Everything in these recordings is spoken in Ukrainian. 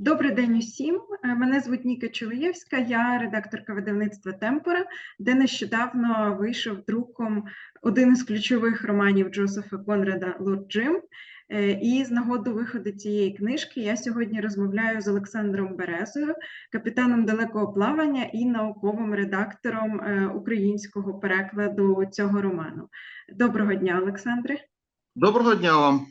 Добрий день усім. Е, Мене звуть Ніка Чолоєвська, я редакторка видавництва Темпора, де нещодавно вийшов друком один із ключових романів Джозефа Конрада Лорд Джим. Е, І з нагоду виходу цієї книжки я сьогодні розмовляю з Олександром Березою, капітаном далекого плавання і науковим редактором е, українського перекладу цього роману. Доброго дня, Олександре. Доброго дня вам.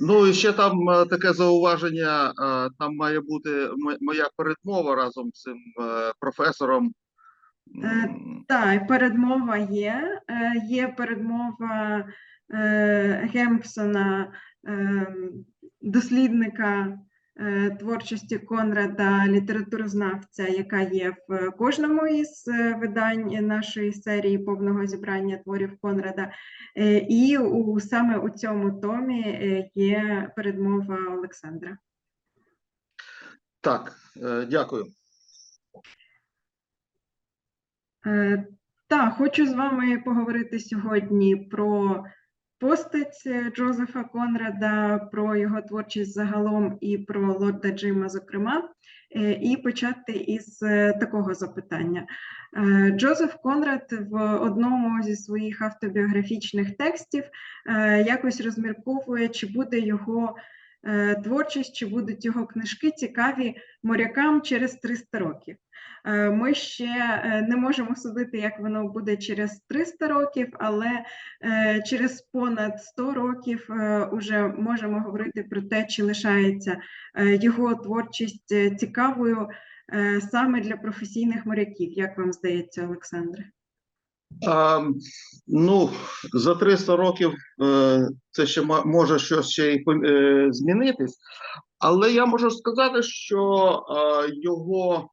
Ну і ще там е, таке зауваження. е, Там має бути моя передмова разом з цим е, професором. Так, передмова є. Є передмова Гемпсона, е, дослідника творчості Конрада, літературознавця, яка є в кожному із е, видань нашої серії повного зібрання творів Конрада. Е, І у саме у цьому томі е, є передмова Олександра. Так, е, дякую. Е, Так, хочу з вами поговорити сьогодні про постать е, Джозефа Конрада, про його творчість загалом і про лорда Джима, зокрема, Е, і почати із е, такого запитання. Джозеф Конрад в одному зі своїх автобіографічних текстів якось розмірковує, чи буде його творчість, чи будуть його книжки цікаві морякам через 300 років. Е, Ми ще е, не можемо судити, як воно буде через 300 років, але е, через понад 100 років е, уже можемо говорити про те, чи лишається е, його творчість е, цікавою е, саме для професійних моряків. Як вам здається, Олександре? А, ну, за 300 років е, це ще може щось ще й е, змінитись, але я можу сказати, що е, його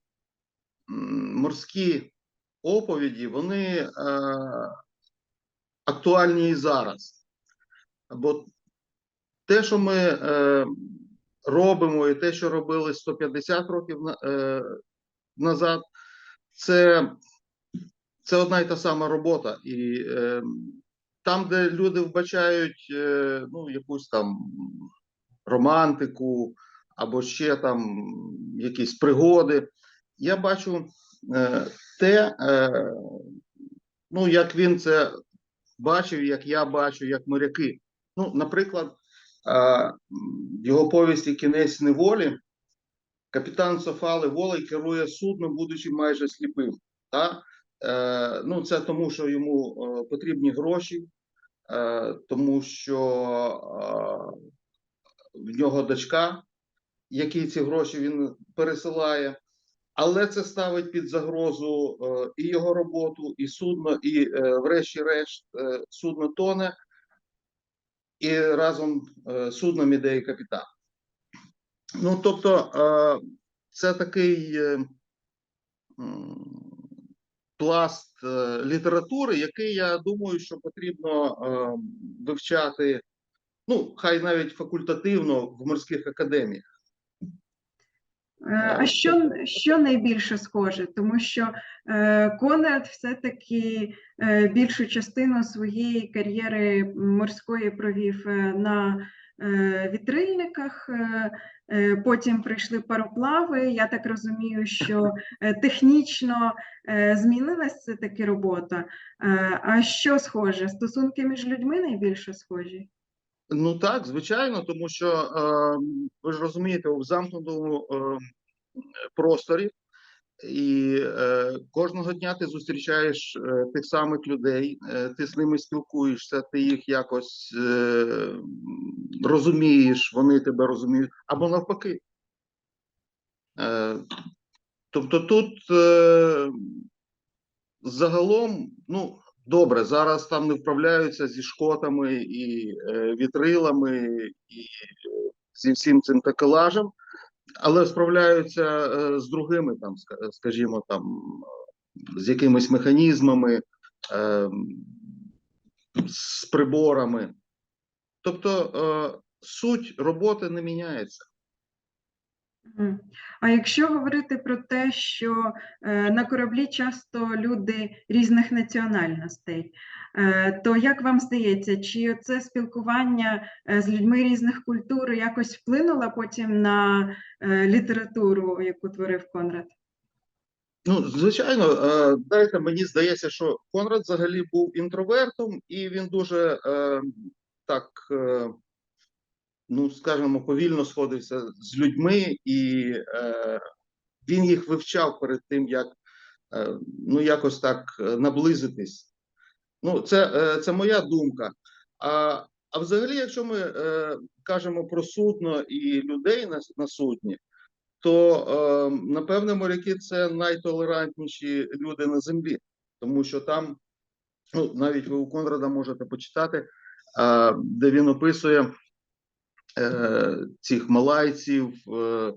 морські оповіді вони е, актуальні і зараз. Бо те, що ми е, робимо, і те, що робили 150 років е, назад, це, це одна і та сама робота. І е, там, де люди вбачають е, ну, якусь там романтику або ще там якісь пригоди, я бачу е, те, е, ну, як він це бачив, як я бачу, як моряки. Ну, наприклад, е, його повісті Кінець неволі. Капітан Софали Волей керує судном, будучи майже сліпим. Та? Е, ну, це тому, що йому е, потрібні гроші, е, тому що в нього дочка, які ці гроші він пересилає. Але це ставить під загрозу і його роботу, і судно, і, врешті-решт, судно тоне, і разом судном іде і капітан. Ну, тобто, це такий пласт е, літератури, який я думаю, що потрібно е, вивчати, ну, хай навіть факультативно в морських академіях. Е, А що, що найбільше схоже? Тому що е, Конрад все-таки е, більшу частину своєї кар'єри морської провів на вітрильниках, е, е, потім прийшли пароплави. Я так розумію, що е, технічно е, змінилася таки робота. Е, а що схоже? Стосунки між людьми найбільше схожі? Ну так, звичайно, тому що е, ви ж розумієте, у замкнутому е, просторі, і е, кожного дня ти зустрічаєш е, тих самих людей, е, ти з ними спілкуєшся, ти їх якось е, розумієш, вони тебе розуміють, або навпаки. Е, тобто тут е, загалом, ну, добре, зараз там не вправляються зі шкотами і е, вітрилами, і е, зі всім цим такелажем, але справляються е, з другими, там, ска- скажімо, там, з якимись механізмами, е, з приборами. Тобто е, суть роботи не міняється. А якщо говорити про те, що е, на кораблі часто люди різних національностей, е, то як вам здається, чи це спілкування е, з людьми різних культур якось вплинуло потім на літературу, яку творив Конрад? Ну, звичайно, знаєте, мені здається, що Конрад взагалі був інтровертом, і він дуже так, ну скажімо, повільно сходився з людьми, і е, він їх вивчав перед тим, як е, ну якось так е, наблизитись. Ну, це, е, це моя думка. А, а взагалі, якщо ми е, кажемо про судно і людей на, на судні, то е, напевне моряки це найтолерантніші люди на землі, тому що там, ну навіть ви у Конрада можете почитати, е, де він описує цих малайців, е,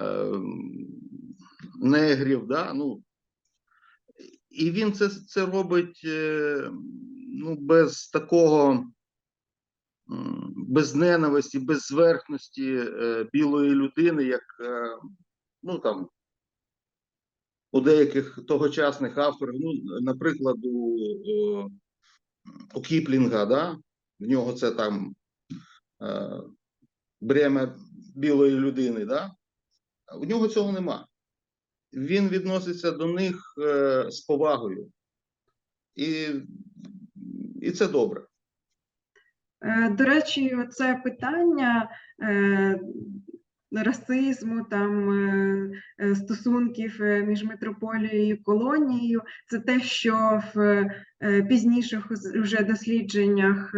е, негрів, да? ну, і він це, це робить е, ну, без такого. Без ненависті, без зверхності е, білої людини, як е, ну там у деяких тогочасних авторів, ну, наприклад, у, е, у Кіплінга, да? в нього це там е, бремя білої людини, да? У нього цього нема. Він відноситься до них е, з повагою. І, і це добре. Е, До речі, це питання е, расизму, там е, стосунків між метрополією і колонією, це те, що в пізніших вже дослідженнях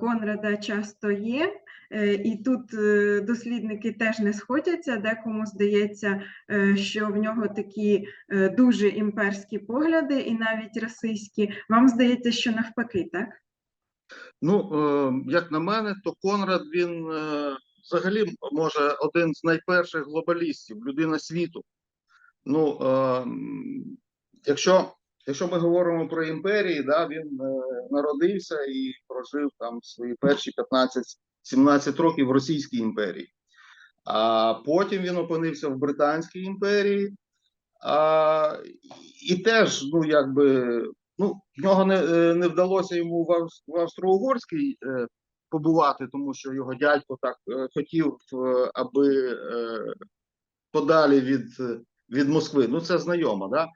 Конрада часто є. Е, І тут е, дослідники теж не сходяться, декому здається, е, що в нього такі дуже імперські погляди і навіть расистські. Вам здається, що навпаки, так? Ну, як на мене, то Конрад він взагалі може один з найперших глобалістів, людина світу. Ну, якщо, якщо ми говоримо про імперії, да, він народився і прожив там свої перші 15-17 років в Російській імперії. А потім він опинився в Британській імперії. А, і теж, ну, якби, ну, в нього не, е, не вдалося йому в, Австро-Угорській е, побувати, тому що його дядько так е, хотів, аби подалі від, від Москви. Ну, це знайомо, да?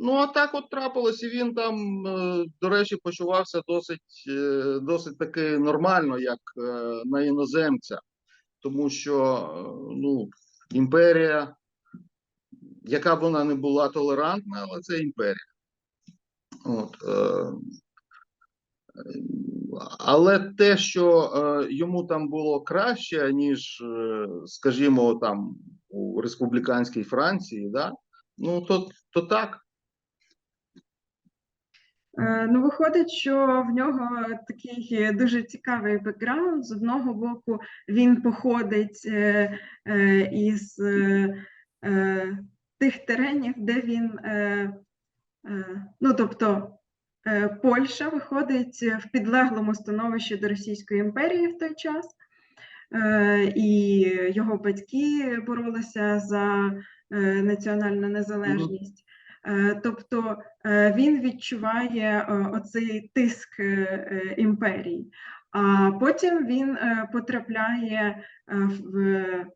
Ну, а так от трапилось, і він там, е, до речі, почувався досить, е, досить таки нормально, як е, на іноземця, тому що ну, імперія, яка б вона не була толерантна, але це імперія. От, але те, що йому там було краще, ніж, скажімо, там у республіканській Франції, да? Ну то, то так. Е, Ну, виходить, що в нього такий дуже цікавий бекграунд. З одного боку, він походить е, е, із тих теренів, де він, ну тобто, Польща виходить в підлеглому становищі до Російської імперії в той час. І його батьки боролися за національну незалежність. Е, Тобто е, він відчуває е, оцей тиск е, е, імперії, а потім він е, потрапляє е, в е,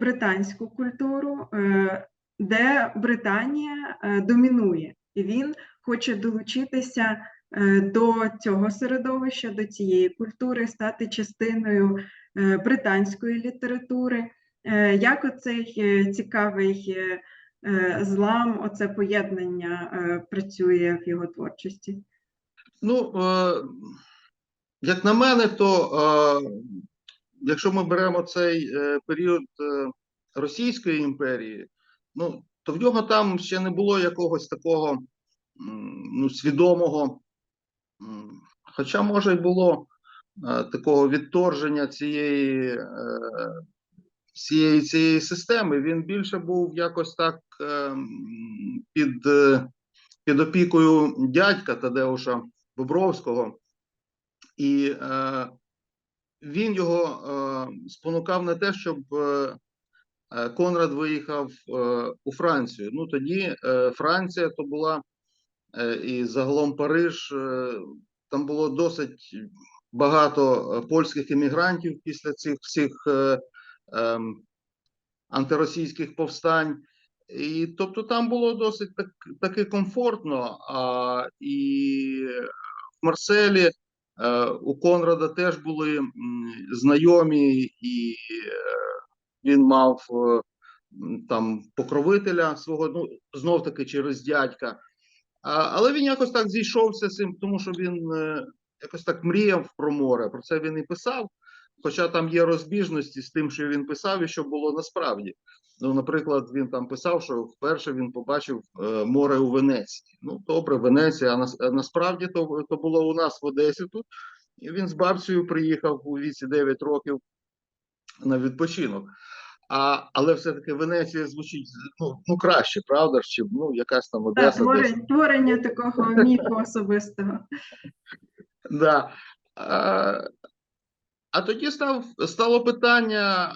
британську культуру, е, де Британія е, домінує, і він хоче долучитися е, до цього середовища, до цієї культури, стати частиною е, британської літератури. Е, Як оцей е, цікавий е, злам, оце поєднання працює в його творчості? Ну, як на мене, то якщо ми беремо цей період Російської імперії, ну, то в нього там ще не було якогось такого ну, свідомого, хоча, може, й було такого відторження цієї, всієї цієї системи. Він більше був якось так е, під, е, під опікою дядька Тадеуша Бобровського. І е, він його е, спонукав на те, щоб Конрад виїхав у Францію. Ну тоді Франція то була і загалом Париж. Там було досить багато польських іммігрантів після цих всіх ем, антиросійських повстань. І тобто там було досить так, таки комфортно. А, і в Марселі е, у Конрада теж були м, знайомі, і е, він мав е, там покровителя свого, ну знов таки через дядька. А, але він якось так зійшовся з цим, тому що він е, якось так мріяв про море. Про це він і писав. Хоча там є розбіжності з тим, що він писав, і що було насправді. Ну, наприклад, він там писав, що вперше він побачив е, море у Венеції. Ну, добре, Венеція, а, нас, а насправді то, то було у нас в Одесі тут. І він з бабцею приїхав у віці 9 років на відпочинок. А, але все-таки Венеція звучить ну, ну краще, правда ж? Чим ну, якась там Так, Одеса. десь. творення, творення такого міфу особистого. Да. А, а тоді став, стало питання,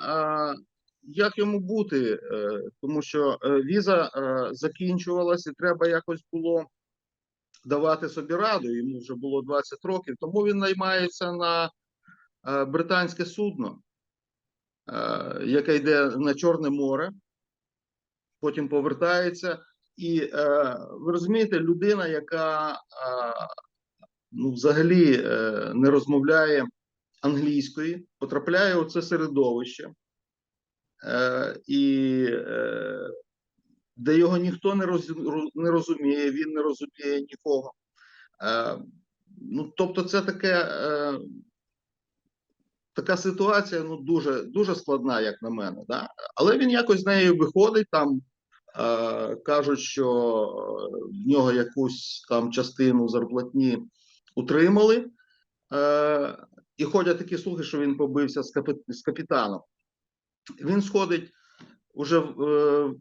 як йому бути, е, тому що е, віза е, закінчувалася, і треба якось було давати собі раду. Йому вже було 20 років, тому він наймається на е, британське судно, е, яке йде на Чорне море, потім повертається. І е, ви розумієте, людина, яка е, ну, взагалі е, не розмовляє англійської, потрапляє у це середовище, е, і е, де його ніхто не, роз, не розуміє, він не розуміє нікого. Е, ну, тобто, це таке, така ситуація ну, дуже, дуже складна, як на мене. Да? Але він якось з нею виходить там. Кажуть, що в нього якусь там частину зарплатні утримали, і ходять такі слухи, що він побився з, капі, з капітаном. Він сходить уже в, е,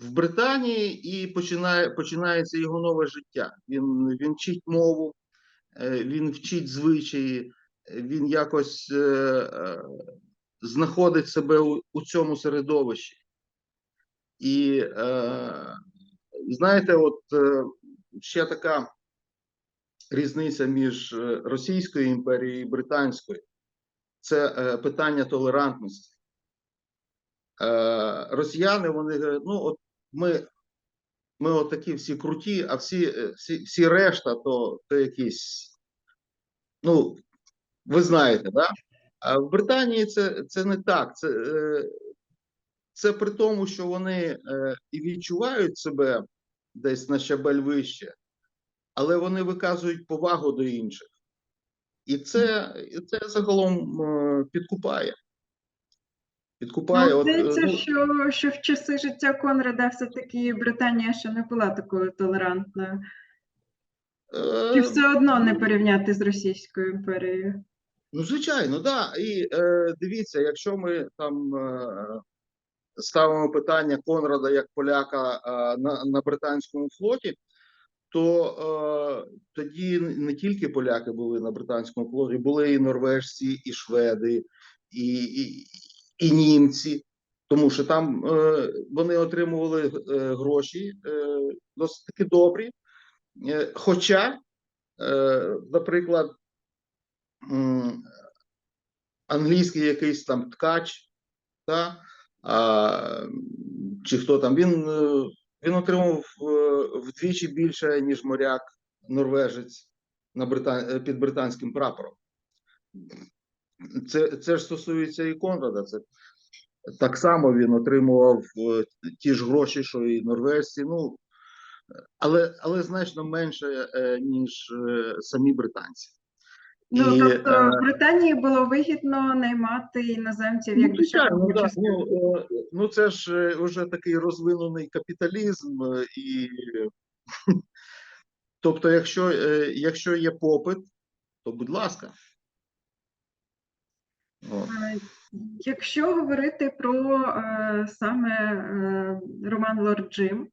в Британії і починає, починається його нове життя. Він, він вчить мову, е, він вчить звичаї, він якось е, е, знаходить себе у, у цьому середовищі. І е, знаєте, от е, ще така різниця між е, Російською імперією і Британською це е, питання толерантності. Е, росіяни, вони говорять, ну, от ми, ми от такі всі круті, а всі, всі, всі решта, то, то якісь, ну, ви знаєте, да? А в Британії це, це не так. Це, це при тому, що вони і відчувають себе десь на щабель вище, але вони виказують повагу до інших. І це, і це загалом е, підкупає. Підкупає. Ну, От, здається, ну, що, що в часи життя Конрада все-таки Британія ще не була такою толерантною. е, Чи все одно не порівняти з Російською імперією? Ну, звичайно, да. І е, дивіться, якщо ми там е, ставимо питання Конрада як поляка е, на, на британському флоті, то е, тоді не тільки поляки були на британському флоті, були і норвежці, і шведи, і, і, і німці. Тому що там е, вони отримували е, гроші е, досить таки добрі. Е, хоча, е, наприклад, м, англійський якийсь там ткач, та, а, чи хто там, він, е, він отримав е, вдвічі більше, ніж моряк норвежець на Британ... е, під британським прапором. Це, це ж стосується і Конрада. Це так само він отримував е, ті ж гроші, що і норвежці. Ну, але, але значно менше, ніж самі британці. Ну, І, тобто е, Британії було вигідно наймати іноземців як Ну, звичайно, да. ну, е, ну це ж е, вже такий розвинений капіталізм, е, і тобто, якщо, е, якщо є попит, то будь ласка. Е, Якщо говорити про е, саме е, роман Лорд Джим, е,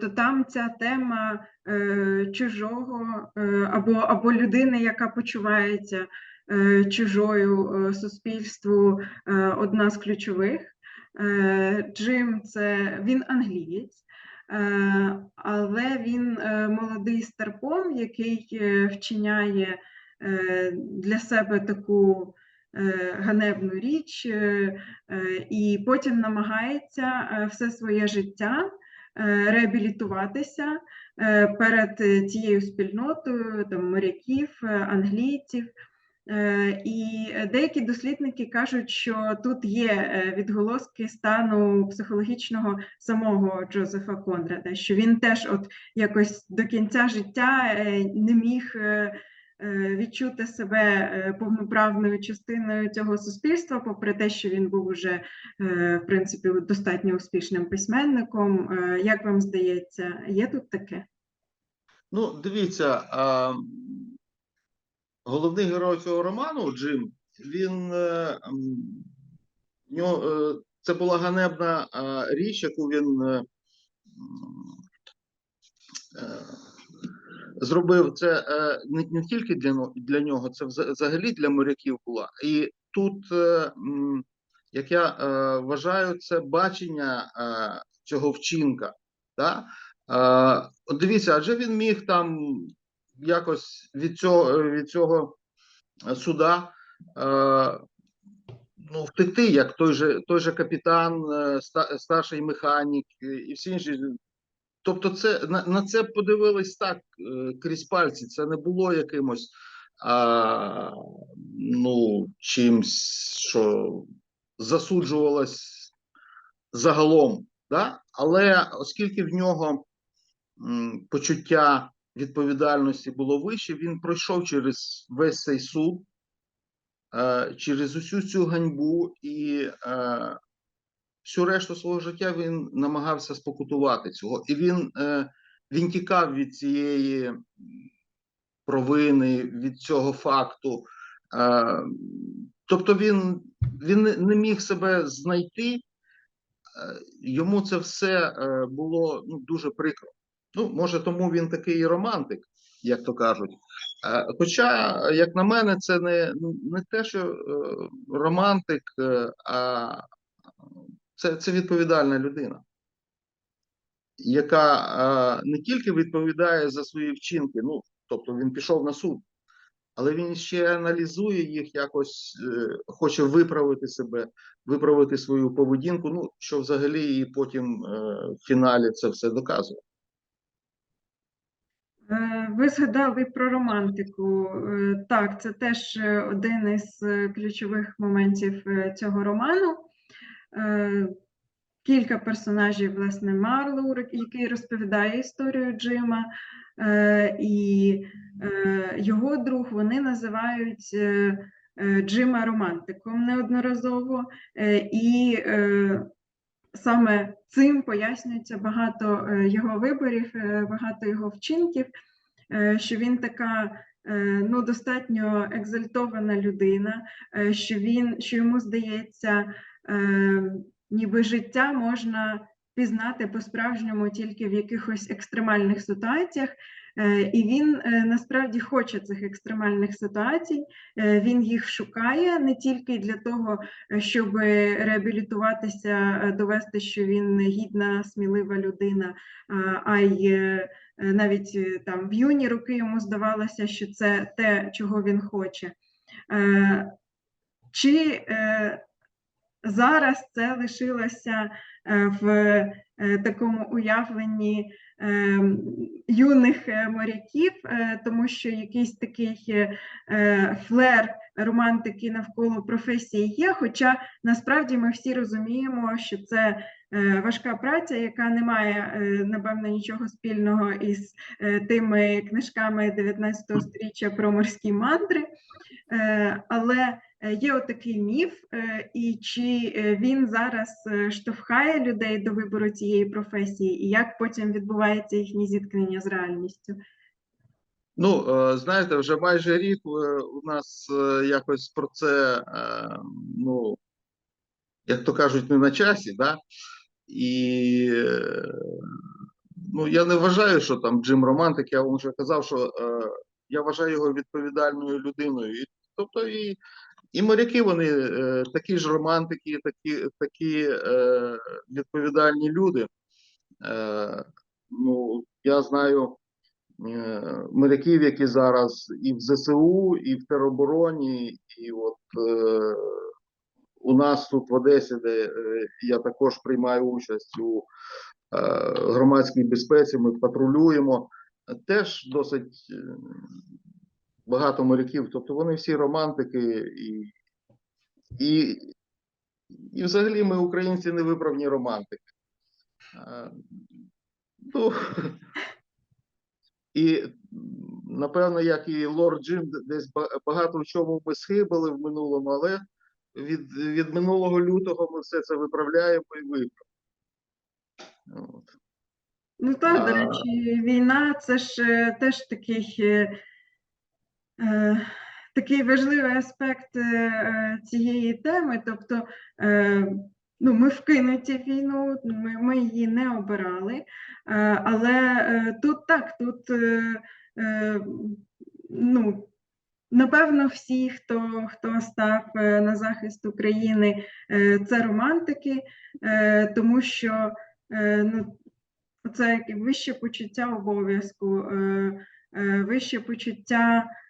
то там ця тема е, чужого е, або, або людини, яка почувається е, чужою е, суспільству е, одна з ключових. Е, Джим це він англієць, е, але він е, молодий старпом, який е, вчиняє е, для себе таку е, ганебну річ, е, е, і потім намагається е, все своє життя е, реабілітуватися е, перед е, тією спільнотою там, моряків, е, англійців. Е, І деякі дослідники кажуть, що тут є е, відголоски стану психологічного самого Джозефа Конрада, що він теж от якось до кінця життя е, не міг е, е, відчути себе е, повноправною частиною цього суспільства, попри те, що він був уже е, в принципі достатньо успішним письменником. Е, Як вам здається, є тут таке? Ну, дивіться, а, головний герой цього роману, Джим, він е, нього, е, це була ганебна річ, яку він е, е, зробив. Це е, не, тільки для, для нього, це взагалі для моряків була. І тут, е, як я е, вважаю, це бачення цього вчинка. Да? Дивіться, адже він міг там якось від цього, від цього суда ну, втекти, як той же, той же капітан, старший механік і всі інші. Тобто, це на, на це подивились так е, крізь пальці. Це не було якимось а, ну, чимсь, що засуджувалось загалом. Да? Але оскільки в нього м, почуття відповідальності було вище, він пройшов через весь цей суд, е, через усю цю ганьбу і е, всю решту свого життя він намагався спокутувати цього. І він, е, він тікав від цієї провини, від цього факту. Е, тобто він, він не- міг себе знайти, е, йому це все було ну, дуже прикро. Ну, може, тому він такий романтик, як то кажуть. Хоча, як на мене, це не, не те, що романтик, а це, це відповідальна людина, яка е, не тільки відповідає за свої вчинки, ну, тобто він пішов на суд, але він ще аналізує їх, якось е, хоче виправити себе, виправити свою поведінку, ну, що взагалі і потім е, в фіналі це все доказує. Е, Ви згадали про романтику. Е, Так, це теж е, один із ключових моментів цього роману. Е, Кілька персонажів, власне, Марлоу, який розповідає історію Джима, е, і е, його друг вони називають Джима романтиком неодноразово. І саме цим пояснюється багато його виборів, багато його вчинків, що він така ну, достатньо екзальтована людина, що він, що йому здається, ніби життя можна пізнати по-справжньому тільки в якихось екстремальних ситуаціях. Е, І він е, насправді хоче цих екстремальних ситуацій, Е, він їх шукає не тільки для того, е, щоб реабілітуватися, е, довести, що він гідна, смілива людина, а- й е, е, навіть е, там в юні роки йому здавалося, що це те, чого він хоче. Е, Чи е, зараз це лишилося е, в е, такому уявленні е, юних моряків, тому що якийсь такий флер романтики навколо професії є. Хоча насправді ми всі розуміємо, що це важка праця, яка не має, напевно, нічого спільного із тими книжками 19 століття про морські мандри. Але є отакий міф, е, і чи е, він зараз е, штовхає людей до вибору цієї професії, і як потім відбувається їхнє зіткнення з реальністю? Ну, е, знаєте, вже майже рік е, у нас е, якось про це, е, ну, як то кажуть, не на часі, да? І е, ну, я не вважаю, що там Джим Романтик, я вам вже казав, що е, я вважаю його відповідальною людиною. Тобто і, і моряки вони е, такі ж романтики, такі, такі е, відповідальні люди. Е, ну, я знаю е, моряків, які зараз і в ЗСУ, і в теробороні, і от е, у нас тут в Одесі, де е, я також приймаю участь у е, громадській безпеці, ми патрулюємо. Теж досить е, багато моряків, тобто вони всі романтики, і, і, і взагалі ми, українці, не виправні романтики. Ну, і напевно, як і лорд Джим, десь багато в чому ми схибили в минулому, але від, від минулого лютого ми все це виправляємо і виправимо. От. Ну так, до речі, війна це ж е, теж такий, е, такий важливий аспект е, е, цієї теми. Тобто, е, ну, ми вкинуті в війну, ми, ми її не обирали. Е, але е, тут так, тут е, е, ну, напевно, всі, хто, хто став е, на захист України, е, це романтики, е, тому що е, ну, це вище почуття обов'язку, е, е, вище почуття е,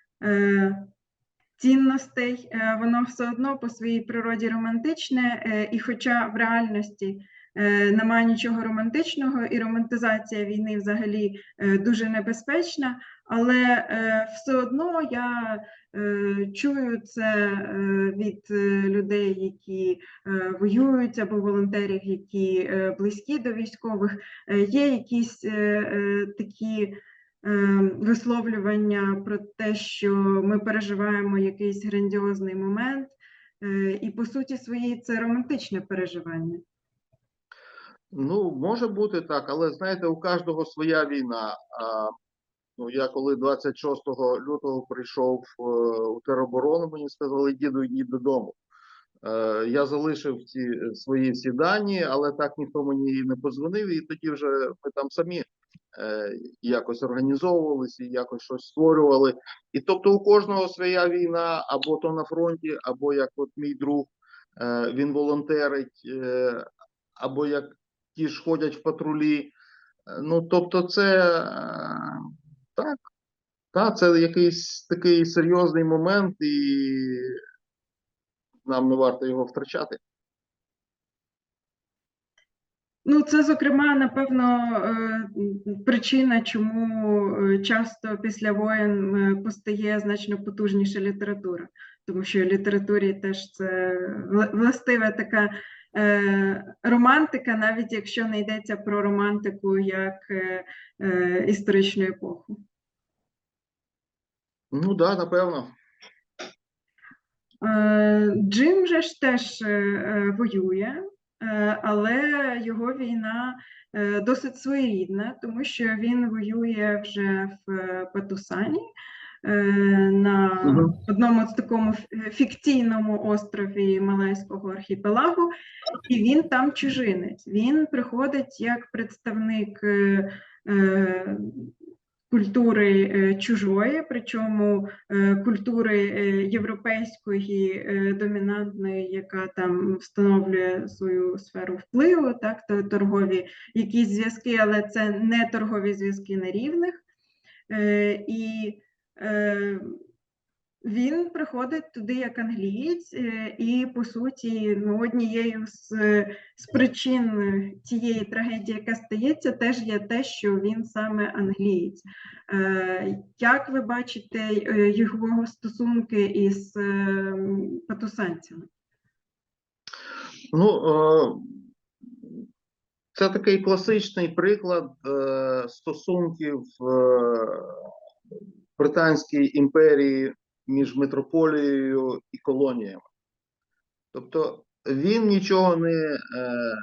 цінностей, е, воно все одно по своїй природі романтичне, е, і хоча в реальності е, немає нічого романтичного, і романтизація війни взагалі е, дуже небезпечна, але е, все одно я е, чую це е, від е, людей, які е, воюють, або волонтерів, які е, близькі до військових. Е, Є якісь е, е, такі е, висловлювання про те, що ми переживаємо якийсь грандіозний момент, е, і по суті своїй це романтичне переживання. Ну, може бути так, але знаєте, у кожного своя війна. А, ну, я коли 26 лютого прийшов е, у тероборону, мені сказали, діду, йдіть додому. Е, я залишив ці е, свої всі дані, але так ніхто мені не позвонив, і тоді вже ми там самі е, якось організовувалися, якось щось створювали. І тобто у кожного своя війна, або то на фронті, або як от мій друг, е, він волонтерить, е, або як ті ж ходять в патрулі. Ну, тобто, це так, так, це якийсь такий серйозний момент, і нам не варто його втрачати. Ну, це, зокрема, напевно, е, причина, чому е, часто після воєн е, постає значно потужніша література, тому що літературі теж це властива така романтика, навіть якщо не йдеться про романтику як історичну епоху. Ну так, да, напевно. Джим же ж теж воює, але його війна е, досить своєрідна, тому що він воює вже в е, Патусані е, на одному з такому фікційному острові Малайського архіпелагу, і він там чужинець. Він приходить як представник е, е, культури е, чужої, причому е, культури е, європейської домінантної, яка там встановлює свою сферу впливу, так, то торгові якісь зв'язки, але це не торгові зв'язки на рівних. І він приходить туди як англієць, е, і по суті, ну, однією з, з причин е, тієї трагедії, яка стається, теж є те, що він саме англієць. Е, Як ви бачите е, його стосунки із е, патусанцями? Ну, е, це такий класичний приклад е, стосунків е, Британської імперії між метрополією і колоніями. Тобто він нічого не, е,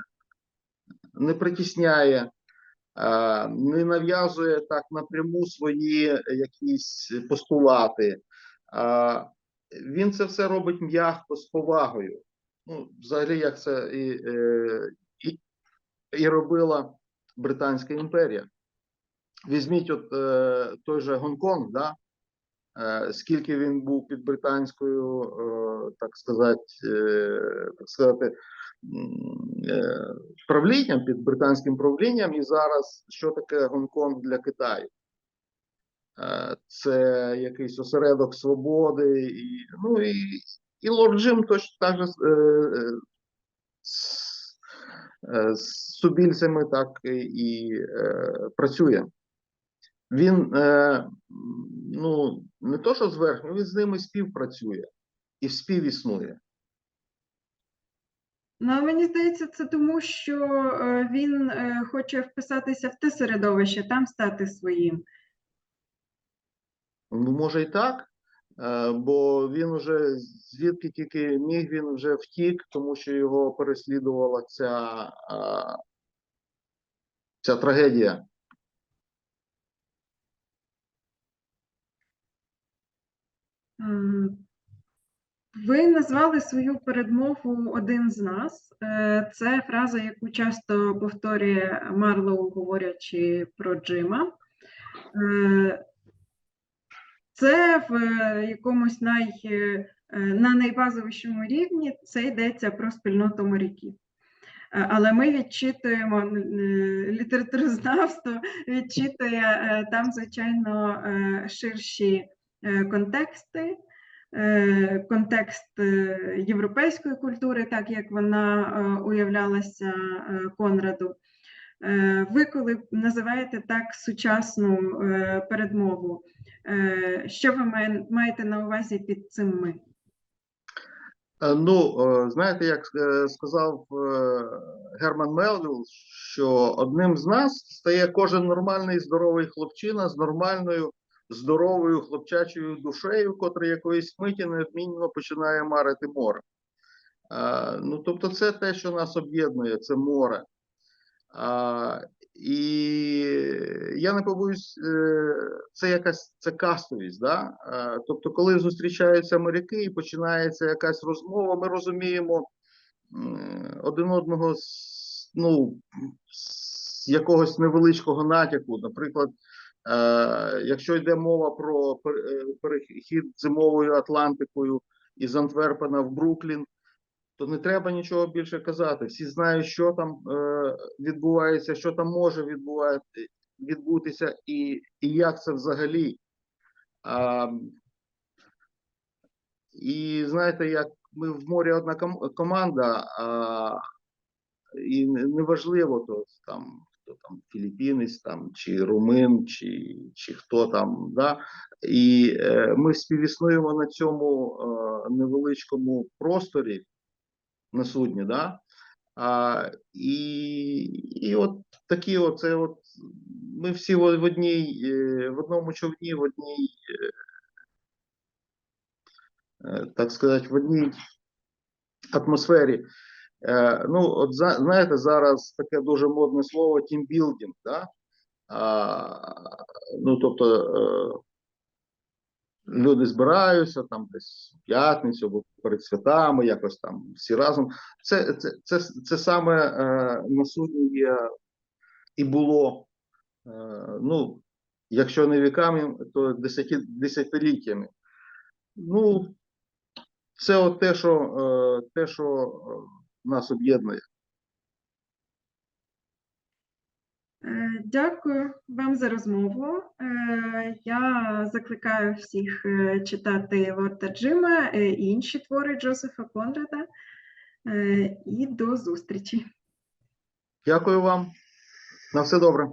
не притісняє, е, не нав'язує так напряму свої якісь постулати. Е, Він це все робить м'яко з повагою. Ну, взагалі, як це і, і, і робила Британська імперія. Візьміть от той же Гонконг, да? Е, скільки він був під британською, е, так сказати, е, так сказати, правлінням, під британським правлінням, і зараз що таке Гонконг для Китаю? Це якийсь осередок свободи, і, ну і, і Лорд Джим точно так же з, субільцями так і, і працює. Він е, ну, не то, що зверху, він з ними співпрацює і співіснує. Ну, мені здається, це тому, що е, він е, хоче вписатися в те середовище, там стати своїм. Ну, може і так, е, бо він уже звідки тільки міг, він вже втік, тому що його переслідувала ця, ця трагедія. Ви назвали свою передмову один з нас. Е, Це фраза, яку часто повторює Марлоу, говорячи про Джима. Е, Це в е, якомусь най, на найбазовішому рівні це йдеться про спільноту моряків. Але ми відчитуємо літературознавство, відчитує там, звичайно, ширші контексти, е, контекст е, європейської культури, так як вона е, уявлялася е, Конраду. Е, Ви коли називаєте так сучасну е, передмову, е, що ви маєте на увазі під цим ми? Е, Ну, е, знаєте, як е, сказав е, Герман Мелвіл, що одним з нас стає кожен нормальний здоровий хлопчина з нормальною здоровою хлопчачою душею, котрий якоїсь миті неодмінно починає марити море. Е, Ну, тобто, це те, що нас об'єднує, це море. А, і я не побоюсь, е, це якась це кастовість. Да? Тобто, коли зустрічаються моряки і починається якась розмова, ми розуміємо один одного з, ну, з якогось невеличкого натяку. Наприклад, якщо йде мова про е, перехід зимовою Атлантикою із Антверпена в Бруклін, то не треба нічого більше казати. Всі знають, що там е, відбувається, що там може відбутися, і, і як це взагалі. А, і знаєте, як ми в морі одна команда, а, і неважливо, то там хто там філіппінець, там чи румин, чи, чи хто там. Да? І е, ми співіснуємо на цьому е, невеличкому просторі на судні, да? А, і, і от такі оце от ми всі в одній, е, в одному човні, в одній, е, е, так сказати, в одній атмосфері. Е, Ну, от знаєте, зараз таке дуже модне слово тімбілдинг, да? А, ну, тобто е, люди збираються там десь в п'ятницю або перед святами, якось там всі разом. Це, це, це, це саме е, на судні є і було, ну, якщо не віками, то десятиліттями. Ну, це от те, що, те, що нас об'єднує. Е, Дякую вам за розмову. Е, Я закликаю всіх е, читати Лорда Джима і інші твори Джозефа Конрада. І до зустрічі. Дякую вам. На все добре.